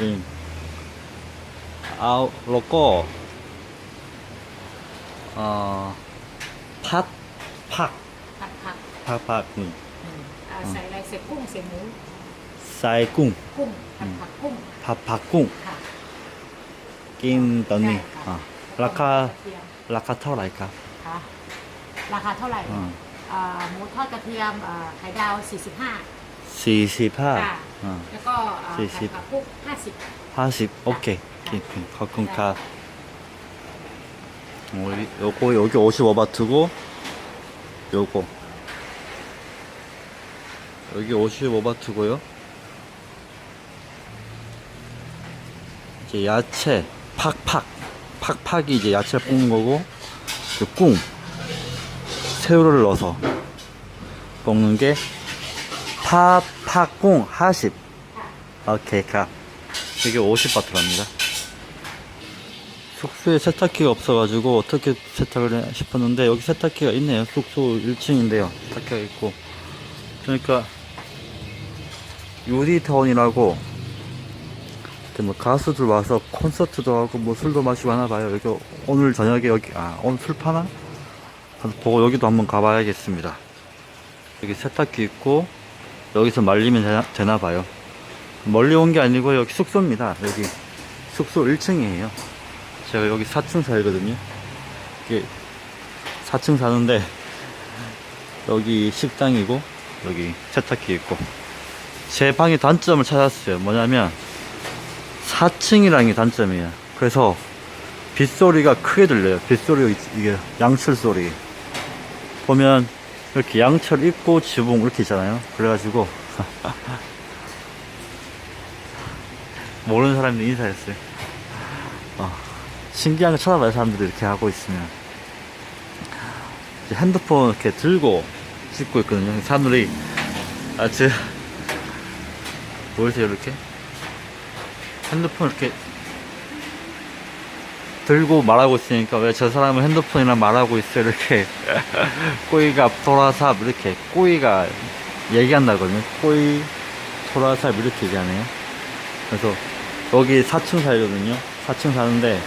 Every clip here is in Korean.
นี่เอาโลโก้พัดผักผัดผักผักนี่ใส่อะไรใส่กุ้งใส่หมูใส่กุ้งผัดผักกุ้งผักกุ้งกินตอนนี้ราคาราคาเท่าไหร่ครับราคาเท่าไหร่หมูทอดกระเทียมอ่าไข่ดาว 45 시시파, 아. 어, แล้วก็อ่า สี่สิบ ผัดผักกุ้ง50 40, 오케이. 긴, 긴, 가끔가. 어, 이- 요거, 여기 55바트고, 요거. 여기 55바트고요. 이제 야채, 팍팍. 팍팍이 이제 야채를 볶는 거고, 그 꿍. 새우를 넣어서 볶는 게, 팍팍꿍 하십. 오케이, 가. 이게 50바트랍니다. 숙소에 세탁기가 없어가지고 어떻게 세탁을 해 싶었는데 여기 세탁기가 있네요. 숙소 1층인데요. 세탁기가 있고. 그러니까 유리타운이라고 뭐 가수들 와서 콘서트도 하고 뭐 술도 마시고 하나 봐요. 여기 오늘 저녁에 여기 아 오늘 술 파나? 보고 여기도 한번 가봐야겠습니다. 여기 세탁기 있고 여기서 말리면 되나, 봐요. 멀리 온 게 아니고 여기 숙소입니다. 여기 숙소 1층이에요. 제가 여기 4층 살거든요. 이게 4층 사는데 여기 식당이고 여기 세탁기 있고 제 방의 단점을 찾았어요. 뭐냐면 4층이라는 게 단점이에요. 그래서 빗소리가 크게 들려요. 빗소리 이게 양철 소리 보면 이렇게 양철 있고 지붕 이렇게 있잖아요. 그래가지고 모르는 사람들 인사했어요. 어, 신기한 거 찾아봐요, 사람들이 이렇게 하고 있으면. 핸드폰 이렇게 들고 찍고 있거든요. 사람들이, 아, 저, 보이세요, 이렇게? 핸드폰 이렇게 들고 말하고 있으니까 왜 저 사람은 핸드폰이랑 말하고 있어, 이렇게. 꼬이가 토라삽, 이렇게. 꼬이가 얘기한다거든요. 꼬이, 토라삽, 이렇게 얘기하네요. 그래서 여기 4층 살거든요. 4층 사는데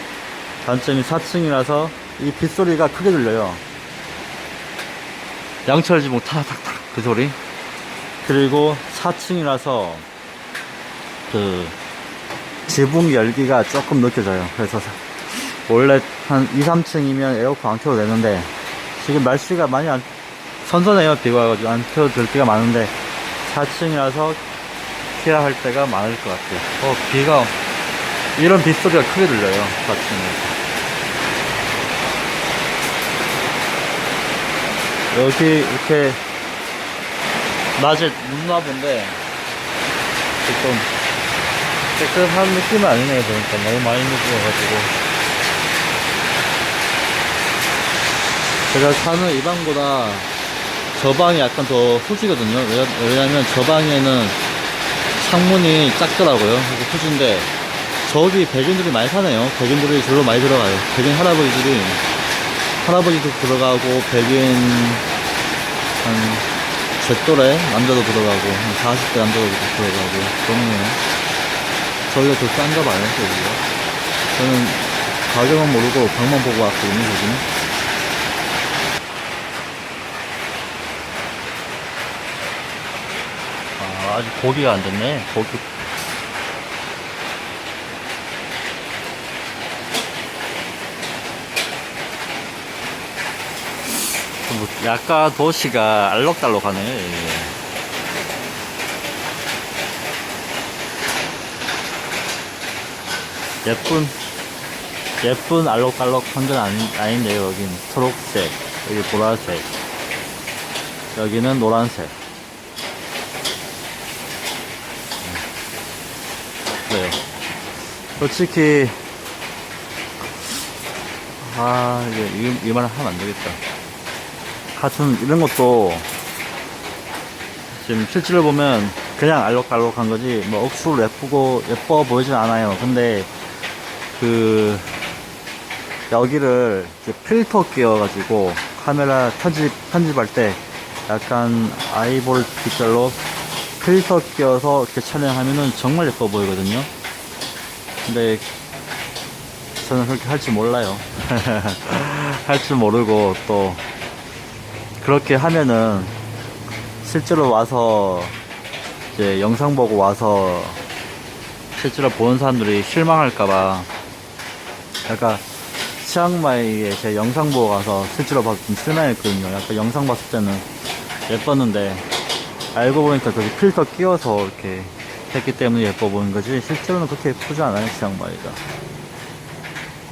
단점이 4층이라서 이 빗소리가 크게 들려요. 양철 지붕 타닥탁 그 소리. 그리고 4층이라서 그 지붕 열기가 조금 느껴져요. 그래서 사- 원래 한 2, 3층이면 에어컨 안 켜도 되는데 지금 날씨가 많이 안 선선해요. 비가 와가지고 안 켜도 될 때가 많은데 4층이라서 키라 할 때가 많을 것 같아요. 어, 비가, 이런 빗소리가 크게 들려요, 같은 여기 이렇게, 낮에 눈 와본데, 좀 깨끗한 느낌은 아니네요, 보니까. 너무 많이 누워가지고. 제가 사는 이 방보다 저 방이 약간 더 후지거든요. 왜냐- 왜냐면 저 방에는 창문이 작더라고요. 그래서 후진데 저기 백인들이 많이 사네요. 백인들이 절로 많이 들어가요. 백인 할아버지들이 할아버지도 들어가고 백인 한 제 또래 남자도 들어가고 한 40대 남자도 들어가고 그러네요. 저희가 더 싼가 봐요. 저기가. 저는 가격은 모르고 방만 보고 왔거든요. 저기는. 아, 아직 고기가 안 됐네. 고기. 뭐 약간 도시가 알록달록하네요. 이게. 예쁜 예쁜 알록달록한 건 아니, 아닌데요. 여긴 초록색, 여기 보라색, 여기는 노란색. 그래요. 솔직히 아 이게 이, 이 말을 하면 안 되겠다. 하여튼 이런 것도 지금 실제로 보면 그냥 알록달록한 거지 뭐 억수로 예쁘고 예뻐 보이진 않아요. 근데 그 여기를 이제 필터 끼워가지고 카메라 편집 편집할 때 약간 아이볼 빛깔로 필터 끼워서 이렇게 촬영하면은 정말 예뻐 보이거든요. 근데 저는 그렇게 할 줄 몰라요. 할 줄 모르고 또 그렇게 하면은 실제로 와서 이제 영상 보고 와서 실제로 보는 사람들이 실망할까봐 약간 치앙마이에 제 영상 보고 가서 실제로 봐서 좀 실망했거든요. 약간 영상 봤을 때는 예뻤는데 알고 보니까 저기 필터 끼워서 이렇게 했기 때문에 예뻐 보이는 거지 실제로는 그렇게 예쁘지 않아요 치앙마이가.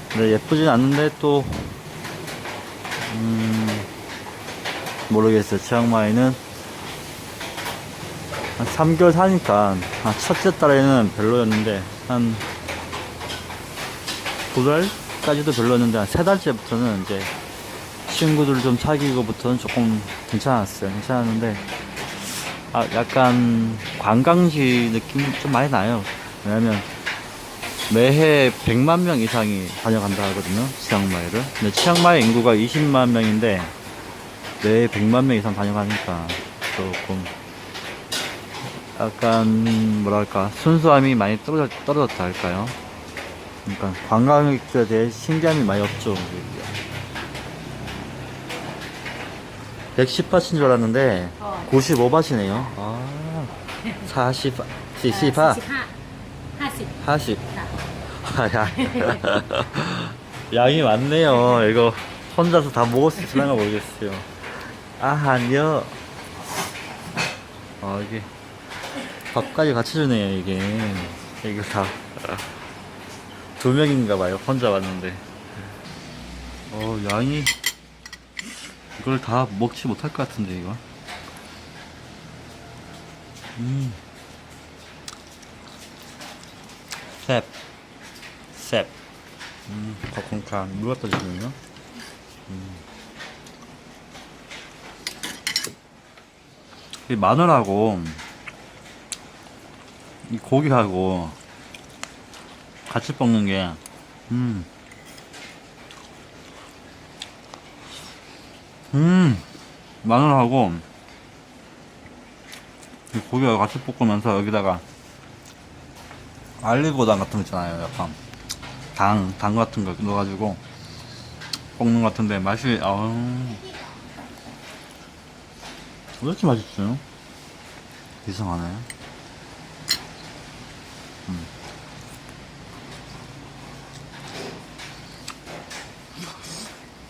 근데 예쁘진 않는데 또 음, 모르겠어요. 치앙마이는 한 3개월 사니까 한 첫째 달에는 별로였는데 한 두 달까지도 별로였는데 한 세 달째부터는 이제 친구들 좀 사귀고부터는 조금 괜찮았어요. 괜찮았는데 아 약간 관광지 느낌이 좀 많이 나요. 왜냐면 매해 100만 명 이상이 다녀간다 하거든요. 치앙마이를. 근데 치앙마이 인구가 20만 명인데 매해 100만 명 이상 다녀가니까 조금 약간 뭐랄까 순수함이 많이 떨어졌, 떨어졌다 할까요? 그러니까 관광객들에 대해 신기함이 많이 없죠. 110바트인 줄 알았는데 어. 95바트네요. 아, 40, 40바, 45 50 40.ค่ะ 아, 야. 양이 많네요. 이거 혼자서 다 먹을 수 있을까 모르겠어요. 아, 아니요. 아, 이게 밥까지 같이 주네요, 이게. 이거 다. 두 명인가 봐요. 혼자 왔는데. 어, 양이 이걸 다 먹지 못할 것 같은데, 이거. 음. 셉. 셉. 음, 거콩칸. 물 갖다 주면요. 음. 이 마늘하고, 이 고기하고, 같이 볶는 게, 음. 음, 마늘하고, 이 고기하고 같이 볶으면서 여기다가, 알리고당 같은 거 있잖아요. 약간 당, 당 같은 거 넣어가지고 볶는 것 같은데 맛이 아우 왜 이렇게 맛있어요? 이상하네. 음.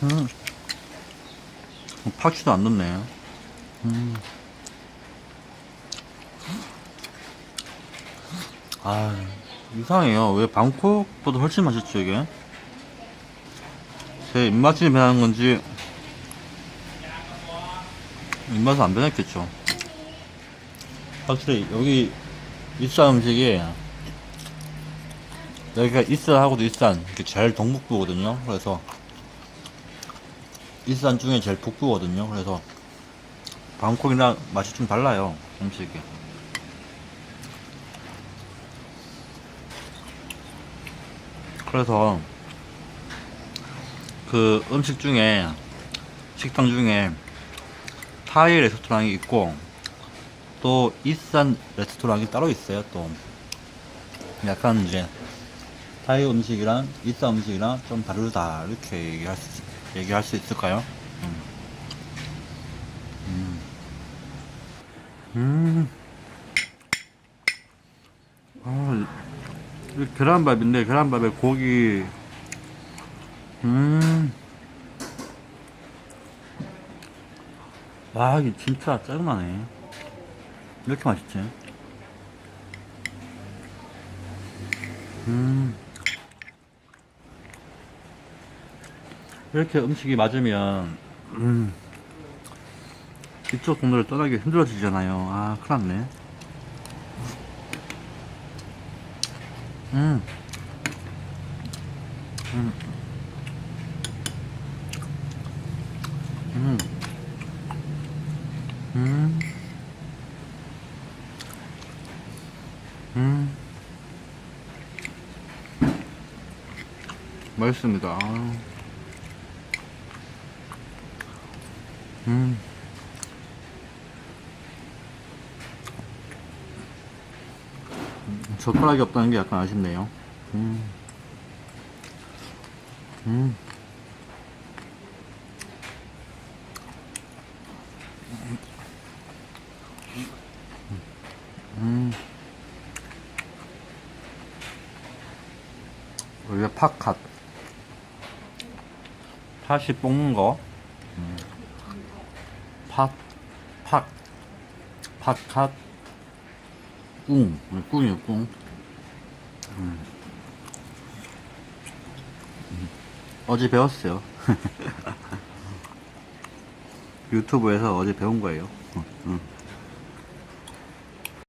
음. 파치도 안 넣네. 음. 아, 이상해요. 왜 방콕보다 훨씬 맛있죠, 이게? 제 입맛이 변한 건지, 입맛은 안 변했겠죠. 확실히, 여기, 이산 음식이, 여기가 이산하고도 이산, 이게 제일 동북부거든요. 그래서, 이산 중에 제일 북부거든요. 그래서, 방콕이랑 맛이 좀 달라요, 음식이. 그래서 그 음식 중에 식당 중에 타이 레스토랑이 있고 또 이산 레스토랑이 따로 있어요 또 약간 이제 타이 음식이랑 이산 음식이랑 좀 다르다 이렇게 얘기할 수, 얘기할 수 있을까요? 음. 음. 음. 아, 이 계란밥인데 계란밥에 고기 음. 와 이게 진짜 짜증나네 이렇게 맛있지 음 이렇게 음식이 맞으면 음 이쪽 동네를 떠나기 힘들어지잖아요 아 큰일났네 음. 음. 음. 음. 음. 맛있습니다. 음. 젓가락이 없다는 게 약간 아쉽네요. 음. 음. 음. 원래 팥 갓. 팥이 볶는 거. 음. 팥, 팥, 팥갓, 꿍, 꿍이요, 꿍. 음. 음. 어제 배웠어요. 유튜브에서 어제 배운 거예요. 응, 응.